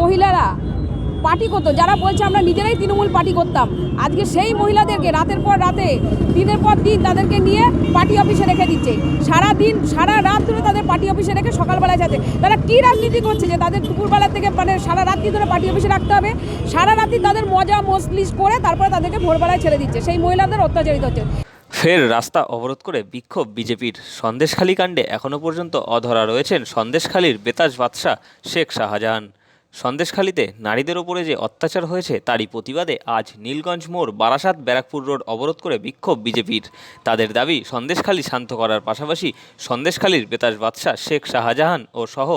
মহিলারা পার্টি করতো। যারা বলছে আমরা নিজেরাই তৃণমূল পার্টি করতাম। আজকে সেই মহিলাদেরকে রাতের পর রাতে, দিনের পর দিন তাদেরকে নিয়ে পার্টি অফিসে রেখে দিচ্ছে। সারা দিন, সারা রাত ধরে তাদের পার্টি অফিসে রেখে সকালবেলায় যাচ্ছে। তারা কী রাজনীতি করছে যে তাদের দুপুরবেলা থেকে মানে সারা রাত্রি ধরে পার্টি অফিসে রাখতে হবে? সারা রাত্রি তাদের মজা মজলিস করে তারপরে তাদেরকে ভোরবেলায় ছেড়ে দিচ্ছে। সেই মহিলাদের অত্যাচারিত হচ্ছে। ফের রাস্তা অবরোধ করে বিক্ষোভ বিজেপির। সন্দেশখালী কাণ্ডে এখনও পর্যন্ত অধরা রয়েছেন সন্দেশখালীর বেতাজ বাদশাহ শেখ শাহজাহান। সন্দেশখালীতে নারীদের ওপরে যে অত্যাচার হয়েছে, তারই প্রতিবাদে আজ নীলগঞ্জ মোড়, বারাসাত ব্যারাকপুর রোড অবরোধ করে বিক্ষোভ বিজেপির। তাদের দাবি, সন্দেশখালী শান্ত করার পাশাপাশি সন্দেশখালীর বেতাজ বাদশাহ শেখ শাহজাহান ও সহ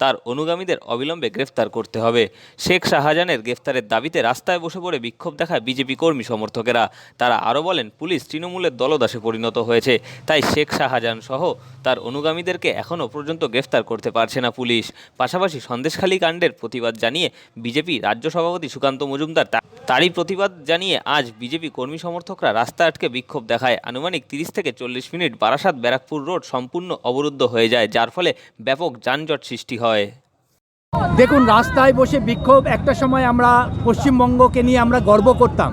তার অনুগামীদের অবিলম্বে গ্রেফতার করতে হবে। শেখ শাহজাহানের গ্রেফতারের দাবিতে রাস্তায় বসে পড়ে বিক্ষোভ দেখায় বিজেপি কর্মী সমর্থকেরা। তারা আরও বলেন, পুলিশ তৃণমূলের দলদাসে পরিণত হয়েছে, তাই শেখ শাহজাহান সহ তার অনুগামীদেরকে এখনও পর্যন্ত গ্রেফতার করতে পারছে না পুলিশ। পাশাপাশি সন্দেশখালী কাণ্ডের প্রতিবাদ জানিয়ে বিজেপি রাজ্য সভাপতি সুকান্ত মজুমদার তারই প্রতিবাদ জানিয়ে আজ বিজেপি কর্মী সমর্থকরা রাস্তা আটকে বিক্ষোভ দেখায়। আনুমানিক তিরিশ থেকে চল্লিশ মিনিট বারাসাত ব্যারাকপুর রোড সম্পূর্ণ অবরুদ্ধ হয়ে যায়, যার ফলে ব্যাপক যানজট সৃষ্টি হয়। দেখুন, রাস্তায় বসে বিক্ষোভ একটা সময় আমরা পশ্চিমবঙ্গকে নিয়ে আমরা গর্ব করতাম।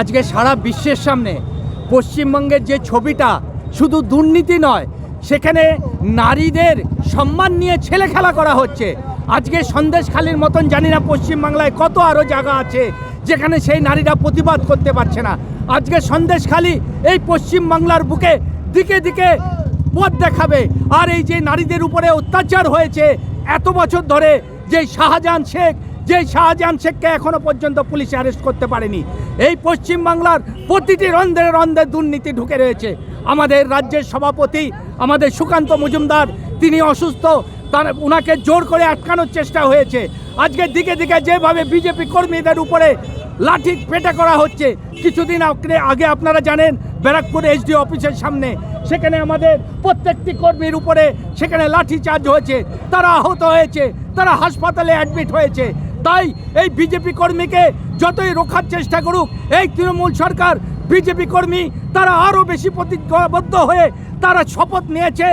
আজকে সারা বিশ্বের সামনে পশ্চিমবঙ্গের যে ছবিটা শুধু দুর্নীতি নয়, সেখানে নারীদের সম্মান নিয়ে ছেলে খেলা করা হচ্ছে। আজকে সন্দেশখালির মতন জানি না পশ্চিমবাংলায় কত আরও জায়গা আছে, যেখানে সেই নারীরা প্রতিবাদ করতে পারছে না। আজকে সন্দেশখালি এই পশ্চিমবাংলার বুকে দিকে দিকে পথ দেখাবে। আর এই যে নারীদের উপরে অত্যাচার হয়েছে এত বছর ধরে যে শাহজাহান শেখ যে শাহজাহান শেখকে এখনও পর্যন্ত পুলিশ অ্যারেস্ট করতে পারেনি, এই পশ্চিম বাংলার প্রতিটি রন্ধ্রে রন্ধ্রে দুর্নীতি ঢুকে রয়েছে। আমাদের রাজ্যের সভাপতি, আমাদের সুকান্ত মজুমদার, তিনি অসুস্থ, তার ওনাকে জোর করে আটকানোর চেষ্টা হয়েছে। আজকে দিকে দিকে যেভাবে বিজেপি কর্মীদের উপরে লাঠি পেটা করা হচ্ছে, কিছুদিন আগে- আগে আপনারা জানেন, ব্যারাকপুর এসডি অফিসের সামনে সেখানে আমাদের প্রত্যেকটি কর্মীর উপরে সেখানে লাঠি চার্জ হয়েছে, তারা আহত হয়েছে, তারা হাসপাতালে অ্যাডমিট হয়েছে। তাই এই বিজেপি কর্মীকে যতই রোখার চেষ্টা করুক, এই তৃণমূল সরকার বিজেপি কর্মী, তারা আরও বেশি প্রতিজ্ঞাবদ্ধ হয়ে তারা শপথ নিয়েছে,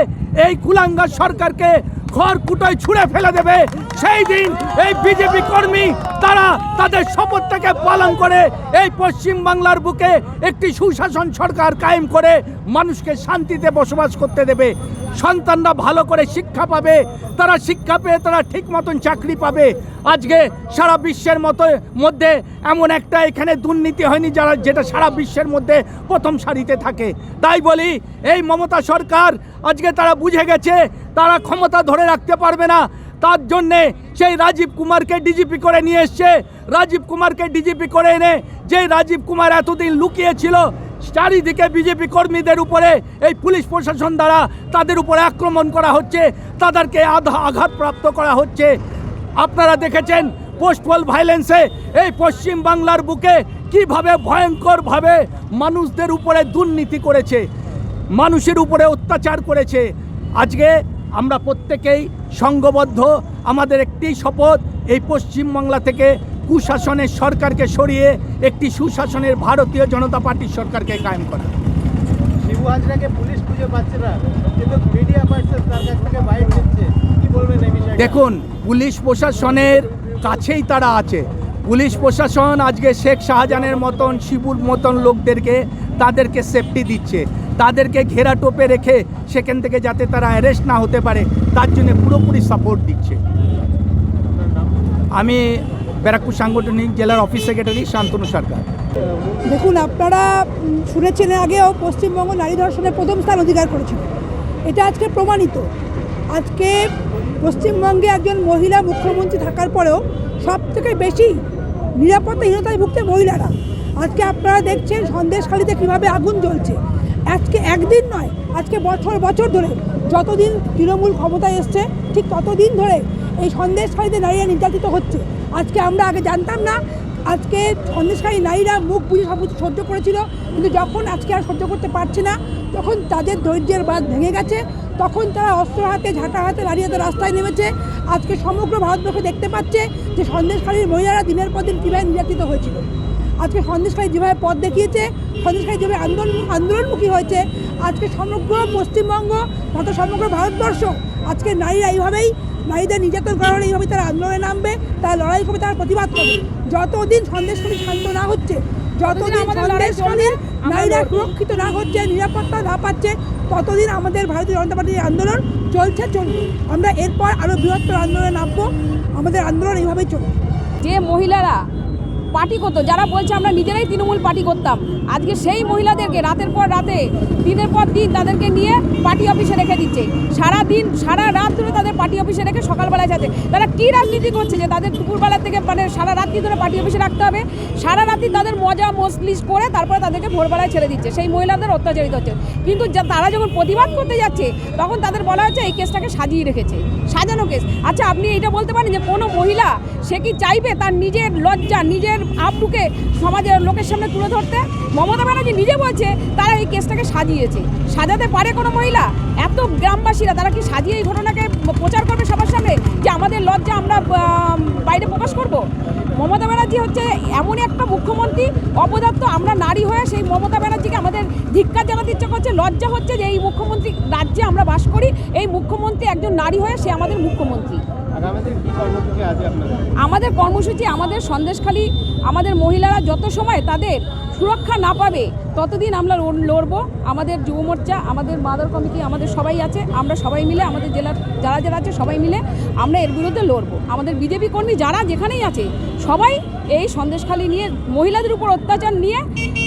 এই কুলাঙ্গার সরকারকে ঘর কুটোয় ছুঁড়ে ফেলে দেবে। সেই দিন এই বিজেপি কর্মী তারা তাদের শপথটাকে পালন করে এই পশ্চিম বাংলার বুকে একটি সুশাসন সরকার কায়েম করে মানুষকে শান্তিতে বসবাস করতে দেবে। সন্তানরা ভালো করে শিক্ষা পাবে, তারা শিক্ষা পেয়ে তারা ঠিক মতন চাকরি পাবে। আজকে সারা বিশ্বের মতো, মধ্যে এমন একটা এখানে দুর্নীতি হয়নি যারা, যেটা সারা বিশ্বের মধ্যে প্রথম সারিতে থাকে। তাই বলি, এই মমতা সরকার আজকে তারা বুঝে গেছে, তারা ক্ষমতা ধরে রাখতে পারবে না। তার জন্যে সেই রাজীব কুমারকে ডিজিপি করে নিয়ে এসছে। রাজীব কুমারকে ডিজিপি করে এনে যে রাজীব কুমার এতদিন লুকিয়েছিল, চারিদিকে বিজেপি কর্মীদের উপরে, এই পুলিশ প্রশাসন দ্বারা তাদের উপরে আক্রমণ করা হচ্ছে, তাদেরকে আধা আঘাতপ্রাপ্ত করা হচ্ছে। আপনারা দেখেছেন পোস্টপল ভাইলেন্সে এই পশ্চিম বাংলার বুকে কীভাবে ভয়ঙ্করভাবে মানুষদের উপরে দুর্নীতি করেছে, মানুষের উপরে অত্যাচার করেছে। আজকে আমরা প্রত্যেকেই সংঘবদ্ধ। আমাদের একটি শপথ এই পশ্চিমবাংলা থেকে কুশাসনের সরকারকে সরিয়ে একটি সুশাসনের ভারতীয় জনতা পার্টির সরকারকে কায়েম করা। শিবু হাজরাকে পুলিশ খুঁজে পাচ্ছে না কিন্তু মিডিয়া পার্সন তার কাছ থেকে বাইক দিচ্ছে কি বলবেন এই বিষয়ে দেখুন পুলিশ প্রশাসনের কাছেই তারা আছে। পুলিশ প্রশাসন আজকে শেখ শাহজাহানের মতন শিবুর মতন লোকদেরকে তাদেরকে সেফটি দিচ্ছে। তাদেরকে ঘেরা টোপে রেখে সেখান থেকে যাতে তারা অ্যারেস্ট না হতে পারে, তার জন্য পুরোপুরি সাপোর্ট দিচ্ছে। আমি ব্যারাকপুর সাংগঠনিক জেলার অফিস সেক্রেটারি শান্তনু সরকার। দেখুন, আপনারা শুনেছেন আগেও পশ্চিমবঙ্গ নারী ধর্ষণের প্রথম স্থান অধিকার করেছিল। এটা আজকে প্রমাণিত। আজকে পশ্চিমবঙ্গে একজন মহিলা মুখ্যমন্ত্রী থাকার পরেও সব থেকে বেশি নিরাপত্তাহীনতায় ভুগতে মহিলারা। আজকে আপনারা দেখছেন সন্দেশখালিতে কীভাবে আগুন জ্বলছে। আজকে একদিন নয়, আজকে বছর বছর ধরে যতদিন তৃণমূল ক্ষমতায় এসছে, ঠিক ততদিন ধরে এই সন্দেশখালিতে নারীরা নির্যাতিত হচ্ছে। আজকে আমরা আগে জানতাম না, আজকে সন্দেশকারী নারীরা মুখ বুঝে সব সহ্য করেছিল, কিন্তু যখন আজকে আর সহ্য করতে পারছে না, তখন তাদের ধৈর্যের বাঁধ ভেঙে গেছে, তখন তারা অস্ত্র হাতে, ঝাঁটা হাতে দাঁড়িয়ে রাস্তায় নেমেছে। আজকে সমগ্র ভারতবর্ষ দেখতে পাচ্ছে যে সন্দেশকারীর মহিলারা দিনের পর দিন কীভাবে নির্যাতিত হয়েছিল। আজকে সন্দেশকারী যেভাবে পথ দেখিয়েছে সন্দেশকারী যেভাবে আন্দোলন আন্দোলনমুখী হয়েছে। আজকে সমগ্র পশ্চিমবঙ্গ তথা সমগ্র ভারতবর্ষ আজকে নারীরা এইভাবেই নারীদের নির্যাতন করা হলে এইভাবে তারা আন্দোলনে নামবে তারা লড়াই করবে তারা প্রতিবাদ করবে। যতদিন সন্দেশখালী শান্ত না হচ্ছে যতদিন সন্দেশখালীর নারীরা সুরক্ষিত না হচ্ছে নিরাপত্তা না পাচ্ছে ততদিন আমাদের ভারতীয় জনতা পার্টির আন্দোলন চলছে চলবে। আমরা এরপর আরও বৃহত্তর আন্দোলনে নামবো। আমাদের আন্দোলন এইভাবেই চলবে। যে মহিলারা পার্টি করতো, যারা বলছে আমরা নিজেরাই তৃণমূল পার্টি করতাম। আজকে সেই মহিলাদেরকে রাতের পর রাতে, দিনের পর দিন তাদেরকে নিয়ে পার্টি অফিসে রেখে দিচ্ছে। সারা দিন, সারা রাত ধরে তাদের পার্টি অফিসে রেখে সকালবেলায় যাচ্ছে। তারা কী রাজনীতি করছে যে তাদের দুপুরবেলা থেকে মানে সারা রাত্রি ধরে পার্টি অফিসে রাখতে হবে? সারা রাত্রি তাদের মজা মসলিস করে তারপরে তাদেরকে ভোরবেলায় ছেড়ে দিচ্ছে। সেই মহিলাদের অত্যাচারিত হচ্ছে। কিন্তু তারা যখন প্রতিবাদ করতে যাচ্ছে, তখন তাদের বলা হচ্ছে এই কেসটাকে সাজিয়ে রেখেছে। সাজানো কেস। আচ্ছা আপনি এটা বলতে পারেন যে কোনো মহিলা, সে কি চাইবে তার নিজের লজ্জা, নিজের আবরুকে সমাজের লোকের সামনে তুলে ধরতে? মমতা ব্যানার্জি নিজে বলছে, তারা এই কেসটাকে সাজিয়েছে। সাজাতে পারে কোনো মহিলা? এত গ্রামবাসীরা, তারা কি সাজিয়ে এই ঘটনাকে প্রচার করবে সবার সামনে? যে আমাদের লজ্জা আমরা বাইরে প্রকাশ করব? মমতা ব্যানার্জি হচ্ছে এমন একটা মুখ্যমন্ত্রী, অপদার্থ, আমরা নারী হয়ে সেই মমতা ব্যানার্জিকে আমাদের ধিক্কার জানাতে ইচ্ছা করছে, লজ্জা হচ্ছে যে এই মুখ্যমন্ত্রী রাজ্যে আমরা বাস করি, এই মুখ্যমন্ত্রী একজন নারী হয়ে সে আমাদের মুখ্যমন্ত্রী। আমাদের কর্মসূচি আমাদের সন্দেশখালী আমাদের মহিলারা যত সময় তাদের সুরক্ষা না পাবে ততদিন আমরা লড়- লড়বো। আমাদের যুব মোর্চা আমাদের মাদার কমিটি আমাদের সবাই আছে আমরা সবাই মিলে আমাদের জেলার যারা যারা আছে সবাই মিলে আমরা এর বিরুদ্ধে লড়ব। আমাদের বিজেপি কর্মী যারা যেখানেই আছে সবাই এই সন্দেশখালী নিয়ে মহিলাদের উপর অত্যাচার নিয়ে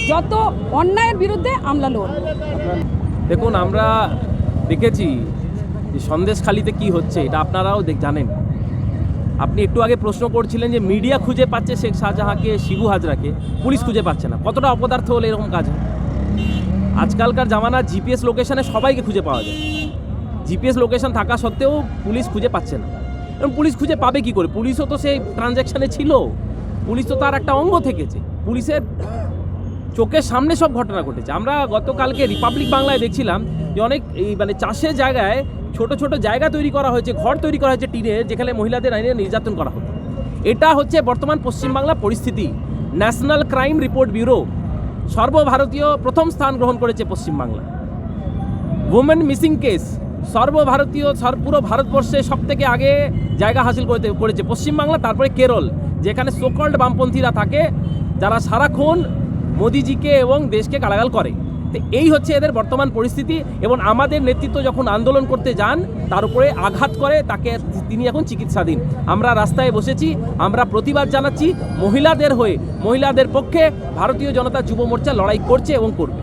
যত অন্যায়ের বিরুদ্ধে আমরা লড়বো। দেখুন আমরা দেখেছি যে সন্দেশখালিতে কি হচ্ছে, এটা আপনারাও দেখ- জানেন। আপনি একটু আগে প্রশ্ন করছিলেন যে মিডিয়া খুঁজে পাচ্ছে শেখ শাহজাহাঁকে শিবু হাজরাকে, পুলিশ খুঁজে পাচ্ছে না। কতটা অপদার্থ হলে এরকম কাজ হয়? আজকালকার জামানা জিপিএস লোকেশনে সবাইকে খুঁজে পাওয়া যায়। জিপিএস লোকেশন থাকা সত্ত্বেও পুলিশ খুঁজে পাচ্ছে না। এবং পুলিশ খুঁজে পাবে কি করে? পুলিশও তো সেই ট্রানজ্যাকশানে ছিল। পুলিশ তো তার একটা অঙ্গ থেকেছে। পুলিশের চোখের সামনে সব ঘটনা ঘটেছে। আমরা গতকালকে রিপাবলিক বাংলায় দেখছিলাম যে অনেক এই মানে চাষের জায়গায় ছোট ছোট জায়গা তৈরি করা হয়েছে, ঘর তৈরি করা হয়েছে টিনের, যেখানে মহিলাদের আইনে নির্যাতন করা হতো। এটা হচ্ছে বর্তমান পশ্চিমবাংলার পরিস্থিতি। ন্যাশনাল ক্রাইম রিপোর্ট ব্যুরো, সর্বভারতীয় প্রথম স্থান গ্রহণ করেছে পশ্চিমবাংলা। ওমেন মিসিং কেস সর্বভারতীয়, সর- পুরো ভারতবর্ষে সব থেকে আগে জায়গা হাসিল করতে, করেছে পশ্চিমবাংলা, তারপরে কেরল, যেখানে সোকল্ড বামপন্থীরা থাকে, যারা সারাক্ষণ মোদিজিকে এবং দেশকে গালাগাল করে। তো এই হচ্ছে এদের বর্তমান পরিস্থিতি এবং আমাদের নেতৃত্ব যখন আন্দোলন করতে যান, তার উপরে আঘাত করে তাকে তিনি এখন চিকিৎসাধীন। আমরা রাস্তায় বসেছি, আমরা প্রতিবাদ জানাচ্ছি, মহিলাদের হয়ে, মহিলাদের পক্ষে ভারতীয় জনতা যুব মোর্চা লড়াই করছে এবং করবে।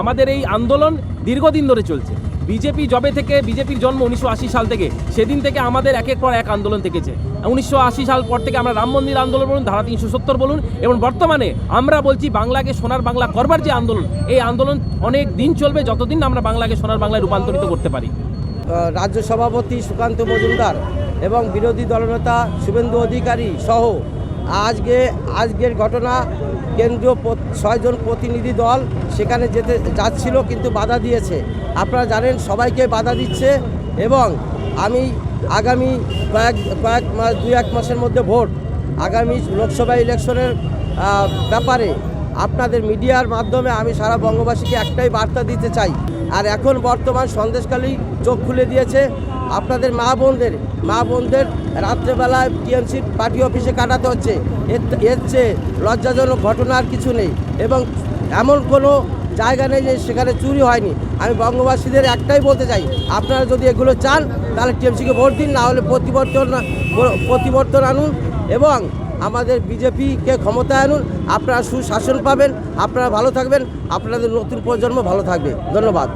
আমাদের এই আন্দোলন দীর্ঘদিন ধরে চলছে। বিজেপি জবে থেকে, বিজেপির জন্ম উনিশশো আশি সাল থেকে, সেদিন থেকে আমাদের একের পর এক আন্দোলন থেকেছে। উনিশশো আশি সাল পর থেকে আমরা রাম মন্দির আন্দোলন বলুন, ধারা তিনশো সত্তর বলুন, এবং বর্তমানে আমরা বলছি বাংলাকে সোনার বাংলা করবার যে আন্দোলন, এই আন্দোলন অনেক দিন চলবে যতদিন আমরা বাংলাকে সোনার বাংলায় রূপান্তরিত করতে পারি। রাজ্য সভাপতি সুকান্ত মজুমদার এবং বিরোধী দলনেতা শুভেন্দু অধিকারী সহ আজকে, আজকের ঘটনা, কেন্দ্রীয় ছয়জন প্রতিনিধি দল সেখানে যেতে যাচ্ছিল কিন্তু বাধা দিয়েছে। আপনারা জানেন সবাইকে বাধা দিচ্ছে এবং আমি আগামী কয়েক কয়েক মাস দুই, এক মাসের মধ্যে ভোট আগামী লোকসভা ইলেকশনের ব্যাপারে আপনাদের মিডিয়ার মাধ্যমে আমি সারা বঙ্গবাসীকে একটাই বার্তা দিতে চাই। আর এখন বর্তমান সন্দেশকালী চোখ খুলে দিয়েছে, আপনাদের মা বোনদের মা বোনদের রাত্রেবেলায় টিএমসির পার্টি অফিসে কাটাতে হচ্ছে। এর চেয়ে লজ্জাজনক ঘটনা আর কিছু নেই এবং এমন কোনো জায়গা নেই যে সেখানে চুরি হয়নি। আমি বঙ্গবাসীদের একটাই বলতে চাই, আপনারা যদি এগুলো চান, তাহলে টিএমসিকে ভোট দিন, না হলে প্রতিবর্তন প্রতিবর্তন আনুন এবং আমাদের বিজেপিকে ক্ষমতায় আনুন। আপনারা সুশাসন পাবেন, আপনারা ভালো থাকবেন, আপনাদের নতুন প্রজন্ম ভালো থাকবে। ধন্যবাদ।